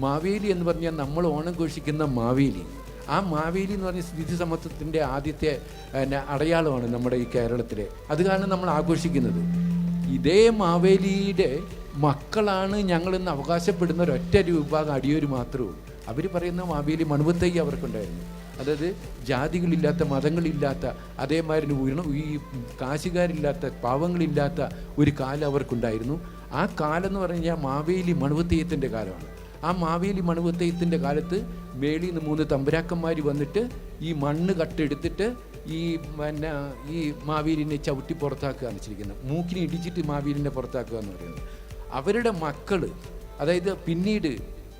മാവേലി എന്ന് പറഞ്ഞാൽ നമ്മൾ ഓണം ഘോഷിക്കുന്ന മാവേലി. ആ മാവേലി എന്ന് പറഞ്ഞ സ്ഥിതി സമത്വത്തിന്റെ ആദ്യത്തെ അടയാളമാണ് നമ്മുടെ ഈ കേരളത്തിലെ. അത് കാരണം നമ്മൾ ആഘോഷിക്കുന്നത്. ഇതേ മാവേലിയുടെ മക്കളാണ് ഞങ്ങളിന്ന് അവകാശപ്പെടുന്ന ഒരൊറ്റ ഒരു വിഭാഗം അടിയൊരു മാത്രമേ അവർ പറയുന്ന മാവേലി മണുവത്തൈ അവർക്കുണ്ടായിരുന്നു. അതായത് ജാതികളില്ലാത്ത മതങ്ങളില്ലാത്ത അതേമാതിരി ഉയർന്ന ഈ കാശുകാരില്ലാത്ത പാവങ്ങളില്ലാത്ത ഒരു കാലം അവർക്കുണ്ടായിരുന്നു. ആ കാലം എന്ന് പറഞ്ഞു കഴിഞ്ഞാൽ മാവേലി മണുവത്തെയ്യത്തിന്റെ കാലമാണ്. ആ മാവേലി മണുവത്തെയ്യത്തിന്റെ കാലത്ത് മേളിൽ നിന്ന് മൂന്ന് തമ്പുരാക്കന്മാർ വന്നിട്ട് ഈ മണ്ണ് കട്ടെടുത്തിട്ട് ഈ പിന്നെ ഈ മാവേലിനെ ചവിട്ടി പുറത്താക്കുക എന്ന് വെച്ചിരിക്കുന്നത് മൂക്കിനെ ഇടിച്ചിട്ട് മാവേലിനെ പുറത്താക്കുക എന്ന് പറയുന്നത് അവരുടെ മക്കൾ അതായത് പിന്നീട്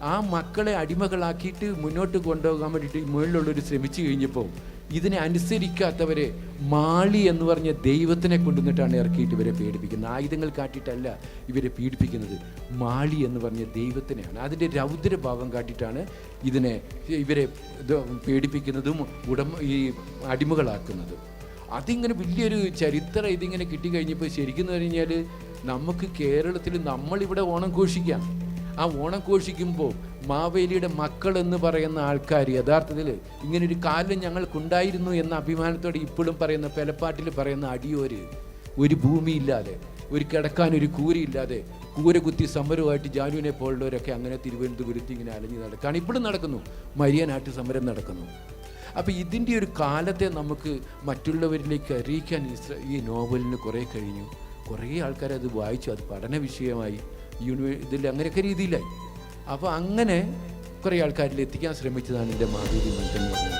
ആ മക്കളെ അടിമകളാക്കിയിട്ട് മുന്നോട്ട് കൊണ്ടുപോകാൻ വേണ്ടിയിട്ട് മുകളിലുള്ളവർ ശ്രമിച്ചു കഴിഞ്ഞപ്പോൾ ഇതിനെ അനുസരിക്കാത്തവരെ മാളി എന്ന് പറഞ്ഞ ദൈവത്തിനെ കൊണ്ടുവന്നിട്ടാണ് ഇറക്കിയിട്ട് ഇവരെ പേടിപ്പിക്കുന്നത്. ആയുധങ്ങൾ കാട്ടിയിട്ടല്ല ഇവരെ പീഡിപ്പിക്കുന്നത്. മാളി എന്ന് പറഞ്ഞ ദൈവത്തിനെയാണ്. അതിന്റെ രൗദ്രഭാവം കാട്ടിയിട്ടാണ് ഇതിനെ ഇവരെ പീഡിപ്പിക്കുന്നതും ഉടമ ഈ അടിമകളാക്കുന്നതും. അതിങ്ങനെ വലിയൊരു ചരിത്രം ഇതിങ്ങനെ കിട്ടിക്കഴിഞ്ഞപ്പോൾ ശരിക്കും എന്ന് കഴിഞ്ഞാൽ നമുക്ക് കേരളത്തിൽ നമ്മളിവിടെ ഓണം ഘോഷിക്കാം. ആ ഓണം ഘോഷിക്കുമ്പോൾ മാവേലിയുടെ മക്കൾ എന്ന് പറയുന്ന ആൾക്കാർ യഥാർത്ഥത്തിൽ ഇങ്ങനെ ഒരു കാലം ഞങ്ങൾക്കുണ്ടായിരുന്നു എന്ന അഭിമാനത്തോടെ ഇപ്പോഴും പറയുന്ന പെലപ്പാട്ടിൽ പറയുന്ന അടിയോര് ഒരു ഭൂമിയില്ലാതെ ഒരു കിടക്കാൻ ഒരു കൂരിയില്ലാതെ കൂര കുത്തി സമരമായിട്ട് ജാനുവിനെ പോലുള്ളവരൊക്കെ അങ്ങനെ തിരുവനന്തപുരത്ത് ഇങ്ങനെ അലഞ്ഞു നടക്കുകയാണ് ഇപ്പോഴും നടക്കുന്നു. മരിയനാട്ട് സമരം നടക്കുന്നു. അപ്പോൾ ഇതിന്റെ ഒരു കാലത്തെ നമുക്ക് മറ്റുള്ളവരിലേക്ക് അറിയിക്കാൻ ഈ നോവലിന് കുറേ കഴിഞ്ഞു. കുറേ ആൾക്കാരത് വായിച്ചു. അത് പഠന വിഷയമായി. യൂണിവേ ഇതിൽ അങ്ങനെയൊക്കെ രീതിയിലായി. അപ്പോൾ അങ്ങനെ കുറേ ആൾക്കാരിൽ എത്തിക്കാൻ ശ്രമിച്ചതാണ് എന്റെ മാധുരി പറയുന്നത്.